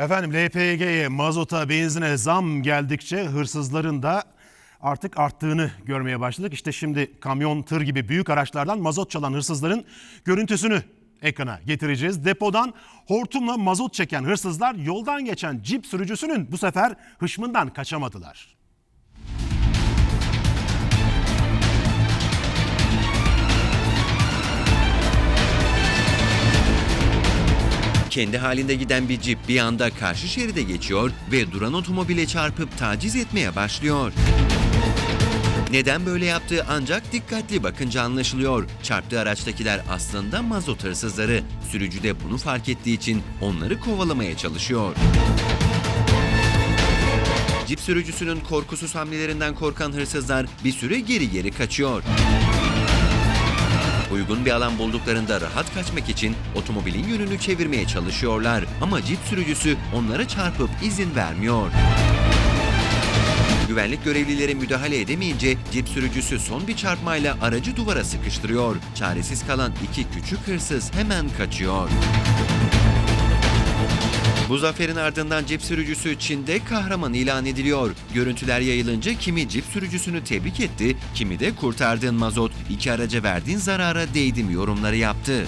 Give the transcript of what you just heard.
Efendim LPG'ye, mazota, benzine zam geldikçe hırsızların da artık arttığını görmeye başladık. İşte şimdi kamyon, tır gibi büyük araçlardan mazot çalan hırsızların görüntüsünü ekrana getireceğiz. Depodan hortumla mazot çeken hırsızlar yoldan geçen cip sürücüsünün bu sefer hışmından kaçamadılar. Kendi halinde giden bir cip bir anda karşı şeride geçiyor ve duran otomobile çarpıp taciz etmeye başlıyor. Neden böyle yaptığı ancak dikkatli bakınca anlaşılıyor. Çarptığı araçtakiler aslında mazot hırsızları. Sürücü de bunu fark ettiği için onları kovalamaya çalışıyor. Cip sürücüsünün korkusuz hamlelerinden korkan hırsızlar bir süre geri geri kaçıyor. Uygun bir alan bulduklarında rahat kaçmak için otomobilin yönünü çevirmeye çalışıyorlar ama cip sürücüsü onlara çarpıp izin vermiyor. Güvenlik görevlileri müdahale edemeyince cip sürücüsü son bir çarpmayla aracı duvara sıkıştırıyor. Çaresiz kalan iki küçük hırsız hemen kaçıyor. Bu zaferin ardından cip sürücüsü Çin'de kahraman ilan ediliyor. Görüntüler yayılınca kimi cip sürücüsünü tebrik etti, kimi de kurtardığın mazot, iki araca verdiğin zarara değdim yorumları yaptı.